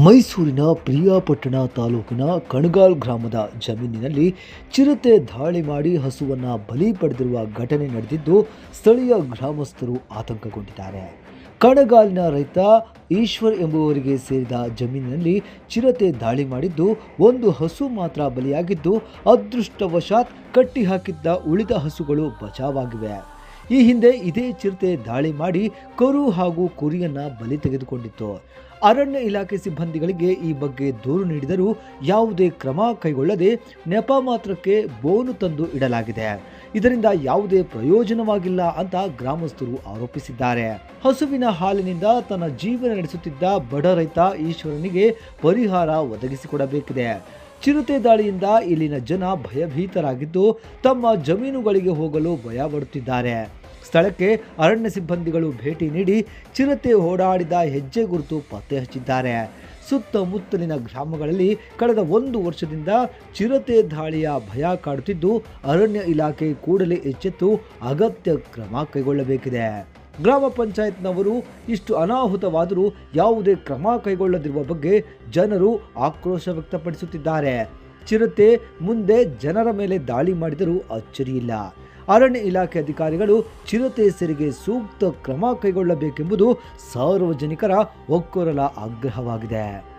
ಮೈಸೂರಿನ ಪ್ರಿಯಾಪಟ್ಟಣ ತಾಲೂಕಿನ ಕಣಗಾಲ್ ಗ್ರಾಮದ ಜಮೀನಿನಲ್ಲಿ ಚಿರತೆ ದಾಳಿ ಮಾಡಿ ಹಸುವನ್ನು ಬಲಿ ಪಡೆದಿರುವ ಘಟನೆ ನಡೆದಿದ್ದು ಸ್ಥಳೀಯ ಗ್ರಾಮಸ್ಥರು ಆತಂಕಗೊಂಡಿದ್ದಾರೆ. ಕಣಗಾಲಿನ ರೈತ ಈಶ್ವರ್ ಎಂಬುವರಿಗೆ ಸೇರಿದ ಜಮೀನಿನಲ್ಲಿ ಚಿರತೆ ದಾಳಿ ಮಾಡಿದ್ದು ಒಂದು ಹಸು ಮಾತ್ರ ಬಲಿಯಾಗಿದ್ದು, ಅದೃಷ್ಟವಶಾತ್ ಕಟ್ಟಿ ಹಾಕಿದ್ದ ಉಳಿದ ಹಸುಗಳು ಬಚಾವಾಗಿವೆ. ಈ ಹಿಂದೆ ಇದೇ ಚಿರತೆ ದಾಳಿ ಮಾಡಿ ಕರು ಹಾಗೂ ಕುರಿಯನ್ನ ಬಲಿ ತೆಗೆದುಕೊಂಡಿತ್ತು. ಅರಣ್ಯ ಇಲಾಖೆ ಸಿಬ್ಬಂದಿಗಳಿಗೆ ಈ ಬಗ್ಗೆ ದೂರು ನೀಡಿದರೂ ಯಾವುದೇ ಕ್ರಮ ಕೈಗೊಳ್ಳದೆ ನೆಪ ಮಾತ್ರಕ್ಕೆ ಬೋನು ತಂದು ಇಡಲಾಗಿದೆ. ಇದರಿಂದ ಯಾವುದೇ ಪ್ರಯೋಜನವಾಗಿಲ್ಲ ಅಂತ ಗ್ರಾಮಸ್ಥರು ಆರೋಪಿಸಿದ್ದಾರೆ. ಹಸುವಿನ ಹಾಲಿನಿಂದ ತನ್ನ ಜೀವನ ನಡೆಸುತ್ತಿದ್ದ ಬಡ ರೈತ ಈಶ್ವರನಿಗೆ ಪರಿಹಾರ ಒದಗಿಸಿಕೊಡಬೇಕಿದೆ. ಚಿರತೆ ದಾಳಿಯಿಂದ ಇಲ್ಲಿನ ಜನ ಭಯಭೀತರಾಗಿದ್ದು ತಮ್ಮ ಜಮೀನುಗಳಿಗೆ ಹೋಗಲು ಭಯಪಡುತ್ತಿದ್ದಾರೆ. ಸ್ಥಳಕ್ಕೆ ಅರಣ್ಯ ಸಿಬ್ಬಂದಿಗಳು ಭೇಟಿ ನೀಡಿ ಚಿರತೆ ಓಡಾಡಿದ ಹೆಜ್ಜೆ ಗುರುತು ಪತ್ತೆ ಹಚ್ಚಿದ್ದಾರೆ. ಸುತ್ತಮುತ್ತಲಿನ ಗ್ರಾಮಗಳಲ್ಲಿ ಕಳೆದ ಒಂದು ವರ್ಷದಿಂದ ಚಿರತೆ ದಾಳಿಯ ಭಯ ಕಾಡುತ್ತಿದ್ದು ಅರಣ್ಯ ಇಲಾಖೆ ಕೂಡಲೇ ಎಚ್ಚೆತ್ತು ಅಗತ್ಯ ಕ್ರಮ ಕೈಗೊಳ್ಳಬೇಕಿದೆ. ಗ್ರಾಮ ಪಂಚಾಯತ್ನವರು ಇಷ್ಟು ಅನಾಹುತವಾದರೂ ಯಾವುದೇ ಕ್ರಮ ಕೈಗೊಳ್ಳದಿರುವ ಬಗ್ಗೆ ಜನರು ಆಕ್ರೋಶ ವ್ಯಕ್ತಪಡಿಸುತ್ತಿದ್ದಾರೆ. ಚಿರತೆ ಮುಂದೆ ಜನರ ಮೇಲೆ ದಾಳಿ ಮಾಡಿದರೂ ಅಚ್ಚರಿಯಿಲ್ಲ ಅರಣ್ಯ ಇಲಾಖೆ ಅಧಿಕಾರಿಗಳು ಚಿರತೆ ಸೆರೆಗೆ ಸೂಕ್ತ ಕ್ರಮ ಕೈಗೊಳ್ಳಬೇಕೆಂಬುದು ಸಾರ್ವಜನಿಕರ ಒಕ್ಕೊರಲ ಆಗ್ರಹವಾಗಿದೆ.